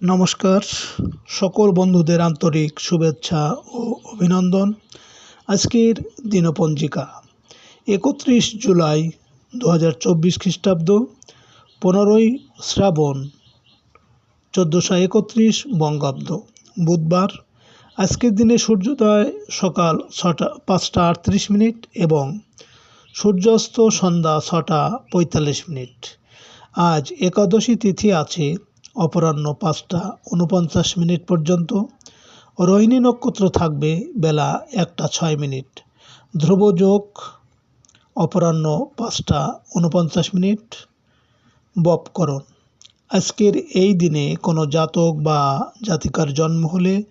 নমস্কার। সকল বন্ধুদের আন্তরিক শুভেচ্ছা ও অভিনন্দন। আজকের দিনপঞ্জিকা, একত্রিশ জুলাই দু হাজার চব্বিশ খ্রিস্টাব্দ, পনেরোই শ্রাবণ, চোদ্দোশো একত্রিশ বঙ্গাব্দ, বুধবার। আজকের দিনে সূর্যোদয় সকাল ছটা, পাঁচটা আটত্রিশ মিনিট এবং সূর্যাস্ত সন্ধ্যা ছটা পঁয়তাল্লিশ মিনিট। আজ একাদশী তিথি আছে অপরাহ্ন পাঁচটা উনপঞ্চাশ মিনিট পর্যন্ত। রোহিণী নক্ষত্র থাকবে বেলা একটা ছয় মিনিট। ধ্রুবযোগ অপরাহ্ন পাঁচটা উনপঞ্চাশ মিনিট। বপকরণ আজকের এই দিনে কোনো জাতক বা জাতিকার জন্ম হলে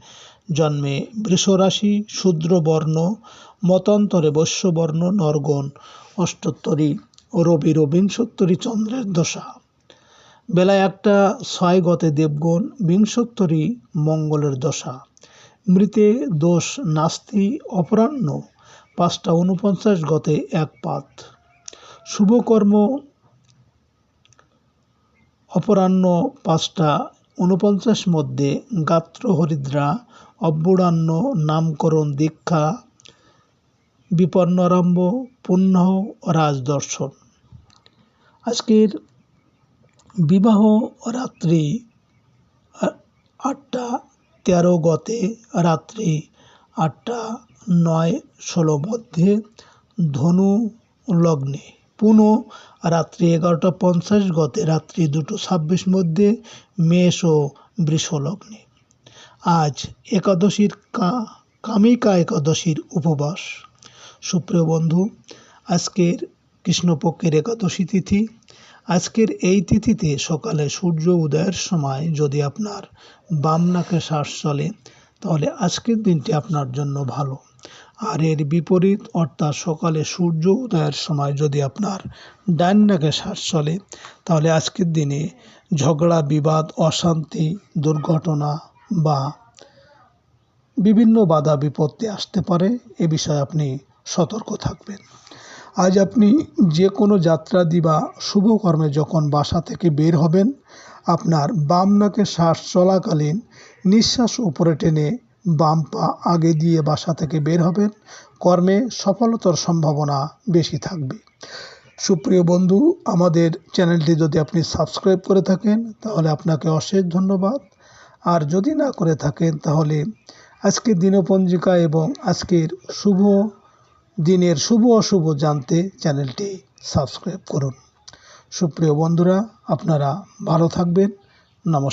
জন্মে বৃষরাশি শূদ্রবর্ণ মতান্তরে বৈশ্যবর্ণ নরগণ, অষ্টোত্তরী, রবি রবিংশোত্তরী চন্দ্রের দশা। বেলা একটা ছয় গতে দেবগণ বিংশোত্তরী মঙ্গলের দশা। মৃতে দোষ নাস্তি অপরাহ্ন, পাঁচটা উনপঞ্চাশ গতে এক পাত। শুভকর্ম অপরাহ্ন, পাঁচটা উনপঞ্চাশ মধ্যে গাত্র হরিদ্রা অব্যুড়ান্ন নামকরণ দীক্ষা, বিপন্নারম্ভ, পুণ্য, রাজদর্শন। আজকের বিবাহ রাত্রি আটটা তেরো গতে রাত্রি, আটটা নয় ষোলো মধ্যে ধনু লগ্নে। পুনঃ রাত্রি এগারোটা পঞ্চাশ গতে রাত্রি দুটো ছাব্বিশ মধ্যে মেষ ও বৃষ লগ্নে। আজ একাদশীর কামিকা একাদশীর উপবাস। সুপ্রিয় বন্ধু, আজকের কৃষ্ণপক্ষের একাদশী তিথি আজকের এই তিথিতে সকালে সূর্য উদয়ের সময় যদি আপনার বাম নাকে শ্বাস চলে, তাহলে আজকের দিনটি আপনার জন্য ভালো। আর এর বিপরীত, অর্থাৎ সকালে সূর্য উদয়ের সময় যদি আপনার ডান নাকে শ্বাস চলে, তাহলে আজকের দিনে ঝগড়া, বিবাদ, অশান্তি, দুর্ঘটনা বা বিভিন্ন বাধা বিপত্তি আসতে পারে। এ বিষয়ে আপনি সতর্ক থাকবেন। আজ আপনি যে কোনো যাত্রা দিবা শুভ কর্মে যখন বাসা থেকে বের হবেন, আপনার বাম নাকে শ্বাস চলাকালীন নিঃশ্বাস উপরে টেনে বাম পা আগে দিয়ে বাসা থেকে বের হবেন। কর্মে সফলতার সম্ভাবনা বেশি থাকবে। সুপ্রিয় বন্ধু, আমাদের চ্যানেলটি যদি আপনি সাবস্ক্রাইব করে থাকেন, তাহলে আপনাকে অশেষ ধন্যবাদ। আর যদি না করে থাকেন, তাহলে আজকের দিনপঞ্জিকা এবং আজকের শুভ দিনের শুভ অশুভ জানতে চ্যানেলটি সাবস্ক্রাইব করুন। সুপ্রিয় বন্ধুরা আপনারা ভালো থাকবেন। নমস্কার।